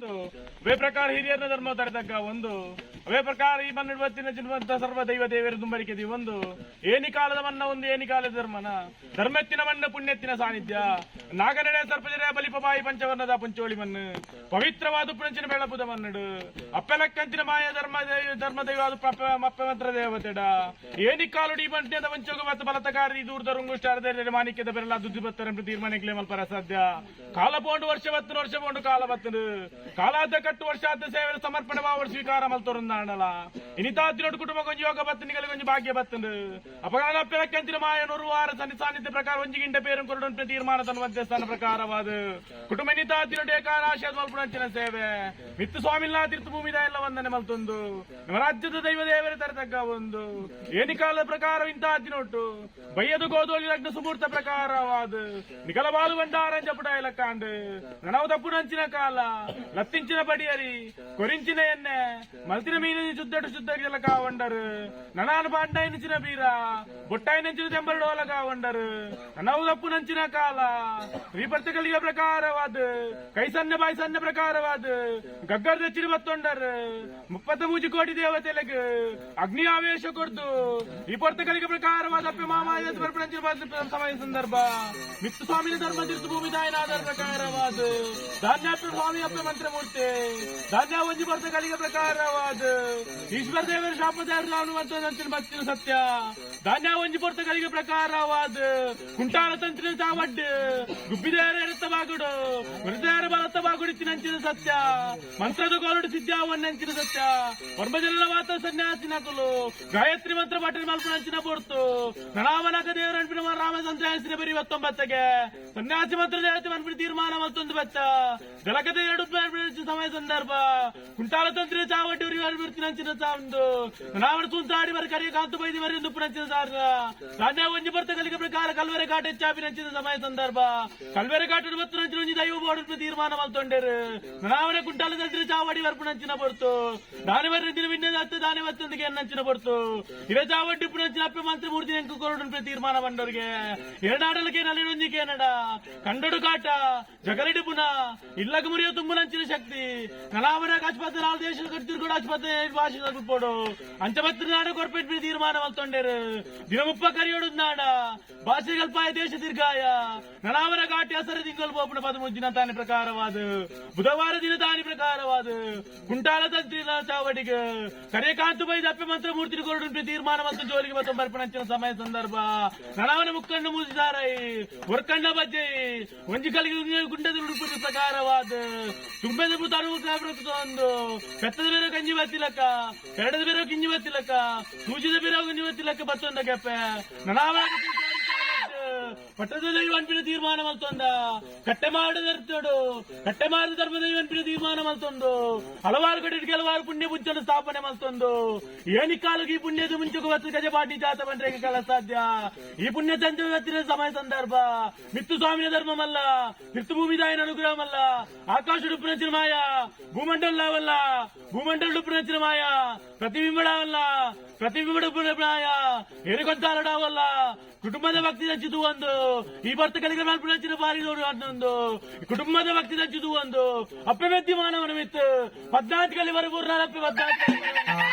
No. ಅವೇ ಪ್ರಕಾರ ಹಿರಿಯರ ಧರ್ಮ ತಡೆದಕ್ಕ ಒಂದು ಅವೇ ಪ್ರಕಾರ ಈ ಮನ್ನಿಡುವತ್ತಿನ ಜನ್ಮಂತ ಸರ್ವ ದೈವ ದೇವರ ದುಂಬರಿಕೆ ಒಂದು, ಏನಿ ಕಾಲದ ಮನ್ನ ಒಂದು, ಏನಿ ಕಾಲದ ಧರ್ಮನ? ಧರ್ಮೆತ್ತಿನ ಮಣ್ಣ, ಪುಣ್ಯತ್ತಿನ ಸಾನ್ನಿಧ್ಯ. ನಾಗನಡೆ ಸರ್ಪಜರ ಬಲಿಪಬಾಯಿ ಪಂಚವರ್ಣದ ಪಂಚೋಳಿ ಮಣ್ಣು. ಪವಿತ್ರವಾದ ಪುಣಂಚಿನ ಬೆಳಪುದ ಮನ್ನಡು ಅಪ್ಪೆಲಕ್ಕಂಚಿನ ಮಾಯ ಧರ್ಮ ಧರ್ಮ ದೈವಾದ ಮಪ್ಪ ಮಂತ್ರ ದೇವತೆಡ. ಏನಿ ಕಾಲುಡಿ ಬಂಟ್ಯದ ಪಂಚೋಗ ಮತ್ತು ಬಲತಕಾರಿ ದೂರದ ರುಂಗುಷ್ಟಾರದಲ್ಲಿ ಮಾಣಿಕ್ಯದ ಬೆರಲ ದುದ್ದಿ ಬತ್ತರ ತೀರ್ಮಾನಕ್ಕೆ ಮಲ್ಪರ ಸಾಧ್ಯ. ಕಾಲ ಪೋಂಡು ವರ್ಷ ಬತ್ತನು, ವರ್ಷ ಪೋಂಡು ಕಾಲ ಬತ್ತನು. ಕಾಲಾದ ಕಟ್ಟು ವರ್ಷಾದ ಸೇವೆ ಸಮರ್ಪಣ ಬಾವಡು ಸ್ವೀಕಾರ ಮಲ್ತೊರಂದಾಣಲ ಇನಿತಾತಿನೊಟ್ಟು ಕುಟುಂಬ ಕೊಂಚ ಯೋಗ ಬತ್ತನಿಗಳಿಗೆ ಕೊಂಚ ಭಾಗ್ಯ ಬತ್ತನು ಅಪಗಾನ ಅಪ್ಪೆಲಕ್ಕಂತಿನ ಮಾಯ ನೂರು ವಾರ ಸನ್ನಿ ಸಾನ್ನಿಧ್ಯ ಪ್ರಕಾರ ಒಂಜಿಗಿಂಡ ಪೇರು ಕೊರಡು ತೀರ್ಮಾನ ತನ್ನ ಮಧ್ಯಸ್ಥಾನ ಪ್ರಕಾರವಾದ. ಕುಟುಂಬ ನಿತಾತಿನೊಟ್ಟು ಏಕಾರಾಶಯ ಮಲ್ಪುಣಂಚಿನ ಸೇವೆ. ಮಿತ್ತು ಸ್ವಾಮಿಲ್ಲ ತೀರ್ಥ ಭೂಮಿದ ವಂದನೆ ಮಲ್ತೊಂದು. ನಮ್ಮ ರಾಜ್ಯದ ದೈವ ದೇವರ ತರತಕ್ಕ ಒಂದು. ಏನಿ ಕಾಲದ ಪ್ರಕಾರ ಇಂತಾತಿನೊಟ್ಟು ಬಯ್ಯದು ಗೋಧೋಳಿ ಲಗ್ನ ಸುಮೂರ್ತ ಪ್ರಕಾರವಾದ. ನಿಖಲ ಬಾಲು ಭಂಡಾರ ಜಪುಟ ಇಲಕ್ಕಾಂಡು ನನವು ತಪ್ಪುನಂಚಿನ ಕಾಲ. ಲತ್ತಿಂಚಿನ ಬಡಿಯರಿ ಕೊರಿಂಚಿನ ಎಣ್ಣೆ ಮಲ್ತಿನ ಮೀನಿನ ಶುದ್ಧಡು ಶುದ್ಧ ಕಾವಂಡರು ನನಾನು ಬಾಂಡ ಎನಿಚಿನ ಬೀರ ಬೊಟ್ಟಾಯಿನಂಚಿನ ತೆಂಬರಡು ಹೊಲ ಕಾವಂಡರು ನನವು ತಪ್ಪುನಂಚಿನ ಕಾಲ ಶ್ರೀಪರ್ತಕಲಿಗೆ ಪ್ರಕಾರವಾದ ಕೈ ಸಣ್ಣ ಬಾಯಿ ಸಣ್ಣ ಪ್ರಕಾರವಾದ ಗಗ್ಗರ್ ದಚ್ಚಿನ ಬತ್ತೊಂಡರು ಮುಪ್ಪತ್ತ ಮೂಜಿ ಕೋಟಿ ದೇವತೆಲೆಗೆ ಅಗ್ನಿ ಆವೇಶ ಕೊಡ್ದು ಈ ಪರ್ತಕಲಿಗೆ ಪ್ರಕಾರವಾದ ಅಪ್ಪೆ ಮಾಮಾಯ ಸಮರ್ಪಣೆ ಸಮಯ ಸಂದರ್ಭ ಮಿತ್ತು ಸ್ವಾಮಿ ಧರ್ಮ ತೀರ್ಥ ಭೂಮಿ ದಾಯನಾದ ಪ್ರಕಾರವಾದ ಧಾನ್ಯಾಪ್ಪ ಸ್ವಾಮಿ ಅಪ್ಪ ಮಂತ್ರಮೂರ್ತಿ ಧಾನ್ಯ ಒಂಜಿ ಪರ್ತಕಲಿಗೆ ಪ್ರಕಾರವಾದ ಈಶ್ವರ ದೇವರ ಶಾಪದಾರ ಅನ್ನುವಂತ ಬತ್ತಿನ ಸತ್ಯ ಧಾನ್ಯ ಒಂಜಿ ಪರ್ತಕಲಿಗೆ ಪ್ರಕಾರವಾದ ಕುಂಟಾಲ ತಂತ್ರಿನ ಚಾವಡ್ಡು ಗುಬ್ಬಿದೇರ ಎಡತ್ತ ಬಾಗುಡು ವೃದ್ಧೇರ ಬಲತ್ತ ಬಾಗುಡಿತ್ತಿನಂಚಿನ ಸತ್ಯ? ಮಂತ್ರದ ಗೋಲುಡು ಸಿದ್ಧಾವನ್ನಂಚಿನ ಸತ್ಯ. ಪರ್ಮಜಲ ವಾತ ಸನ್ಯಾಸಿ ನಕಲು. ಗಾಯತ್ರಿ ಮಂತ್ರ ಪಟ್ಟಣ ಮಲ್ಪನಂಚಿನ ಬೋರ್ತು ನಣಾವನಕ ದೇವರ ಅನ್ಪಿನ ರಾಮ ಸಂತ್ರಾಸಿನ ಬರಿ ಇವತ್ತೊಂಬತ್ತಗೆ. ಸನ್ಯಾಸಿ ಮಂತ್ರ ದೇವತೆ ಅನ್ಪಿನ ತೀರ್ಮಾನ ಮತ್ತೊಂದು ಬೆಚ್ಚ ಜಲಕದ ಎರಡು ಸಮಯ ಸಂದರ್ಭ. ಕುಂಟಾಲ ತಂತ್ರಿ ಚಾವಡ್ಡಿ ಬಿಡ್ತಿನಂಚಿನ ಸಾಂದು. ನಣಾವಣ ತುಂತಾಡಿ ಬರ ಕರಿಯ ಕಾಂತು ಬೈದಿ ಬರಿ ದುಪ್ಪನಂಚಿನ ಸಾರ ಧಾನ್ಯ ಒಂಜಿ ಬರ್ತ ಕಲಿಗೆ ಪ್ರಕಾರ ಕಲ್ವರೆ ಕಾಟ ಹೆಚ್ಚಾಪಿನಂಚಿನ ಸಮಯ ಸಂದರ್ಭ. ಕಲ್ವರೆ ಕಾಟ ಬತ್ತು ನಂಚಿನ ದೈವ ಬೋರ್ಡ್ ತೀರ್ಮಾನ ಮಲ್ತೊಂಡೇರು ನಣಾವಣೆ ಕುಂಟಾಲ ತಂತ್ರಿ ಚಾವಡಿ ಬರ್ಪುನಂಚಿನ ಬರ್ತು ದಾನಿ ಬರ್ರಿ ದಿನ ವಿಣ್ಯದ ಹತ್ತು ದಾನಿ ಮತ್ತೊಂದಿಗೆ ಎನ್ನಂಚಿನ ಬರ್ತು ಇವೆ ಚಾವಡ್ಡಿ ಪುನಂಚಿನ ಅಪ್ಪೆ ಮಂತ್ರ ಮೂರ್ತಿ ಎಂಕು ಕೊರಡು ತೀರ್ಮಾನ ಬಂದವ್ರಿಗೆ ಎರಡಾಡಲಿಕ್ಕೆ ನಲ್ಲಿನೊಂದಿಗೆ ನಡ ಕಂಡಡು ಕಾಟ ಜಗಲಿಡಿ ಪುನ ಇಲ್ಲಗ ಮುರಿಯೋ ತುಂಬುನಂಚಿನ ಶಕ್ತಿ ನಲಾವರ ಆಸ್ಪತ್ರೆ ನಾಲ್ಕು ದೇಶದ ಕಟ್ಟಿದ್ರು ಕೂಡ ಆಸ್ಪತ್ರೆ ಭಾಷೆ ಬಿಟ್ಬೋಡು ಅಂಚಪತ್ರ ನಾಡ ಕೊರ್ಪೆಟ್ ತೀರ್ಮಾನ ಮಲ್ತೊಂಡೇರು ದಿನ ಮುಪ್ಪ ಕರಿಯೋಡು ನಾಡ ಭಾಷೆ ಕಲ್ಪಾಯ ದೇಶ ದೀರ್ಘಾಯ ನಲಾವರ ಘಾಟಿ ಹಸರ ತಿಂಗಳು ಬೋಪುನ ಪದಮುಜ್ಜಿನ ತಾನೆ ಪ್ರಕಾರವಾದ ಬುಧವಾರ ದಿನ ತಾನಿ ಪ್ರಕಾರವಾದ ಕುಂಟಾಲ ತಂತ್ರಿನ ಚಾವಡಿಗೆ ಕರೆಕಾಂತು ಬೈದ ಅಪ್ಪೆ ಮಂತ್ರ ಮೂರ್ತಿ ಕೊರಡು ತೀರ್ಮಾನ ಮತ್ತು ಜೋಲಿಗೆ ಮತ್ತು ಬರ್ಪಣಂಚಿನ ಸಮಯ ಸಂದರ್ಭ ನಳವನ ಮುಕ್ಕಣ್ಣು ಮುಗಿದಾರೈ ಹೊರ್ಕಣ್ಣ ಬಜ್ಜೆ ಒಂಜಿ ಕಲಿಗೆ ಗುಂಡದ ಉಡುಪಿನ ಪ್ರಕಾರವಾದ ತುಂಬೆದ ಬುತಾನು ಒಂದು ಬೆತ್ತದ ಬೇರೆ ಗಂಜಿ ಬತ್ತಿಲಕ್ಕ ಎರಡದ ಬೇರೆ ಗಿಂಜಿ ಬತ್ತಿಲಕ್ಕ ಸೂಜಿದ ಬೇರೆ ಗಂಜಿ ಬತ್ತಿಲಕ್ಕ ಬತ್ತೊಂದ ಕೆಪ್ಪೆ పట్టదు దైవం అనిపిన తీర్మానం అవుతుందా కట్టెమాడు జరుగుతాడు కట్టెమాడు ధర్మ దైవం అనిపిన తీర్మానం అవుతుందో అలవారు కట్టికి అలవారు పుణ్య స్థాపన అవుతుందో ఏ కాలుకి ఈ పుణ్య దుమించుకు వచ్చి గజపాటి జాతమంటే కళ సాధ్య. ఈ పుణ్య సంచిన సమయ సందర్భ. మిత్తు స్వామి ధర్మం వల్ల మిత్తు భూమి దాయన అనుగ్రహం వల్ల ఆకాశుడు పునచిన మాయా భూమండల వల్ల భూమండలుడు పునచిన మాయా ప్రతిబింబడా వల్ల ಮಾಯ ಹೇಳಿಕೊಂತಾರಡಾವಲ್ಲ ಕುಟುಂಬದ ಭಕ್ತಿ ಹಂಚಿದು ಒಂದು. ಈ ಭರ್ತ ಕಲಿಗೆ ಮಲ್ಪುನಂಚಿನ ಬಾರಿ ನೋಡು ಅದೊಂದು ಕುಟುಂಬದ ಭಕ್ತಿ ಹಂಚಿದು ಒಂದು. ಅಪ್ಪ ವ್ಯಕ್ತಿ ಮಾನವನ ಮಿತ್ತು ಪದ್ನಾಲ್ಕು ಕಲಿ ಬರಬೂರ್ ಅಪ್ಪೆ ಪದ್ನಾಲ್ಕು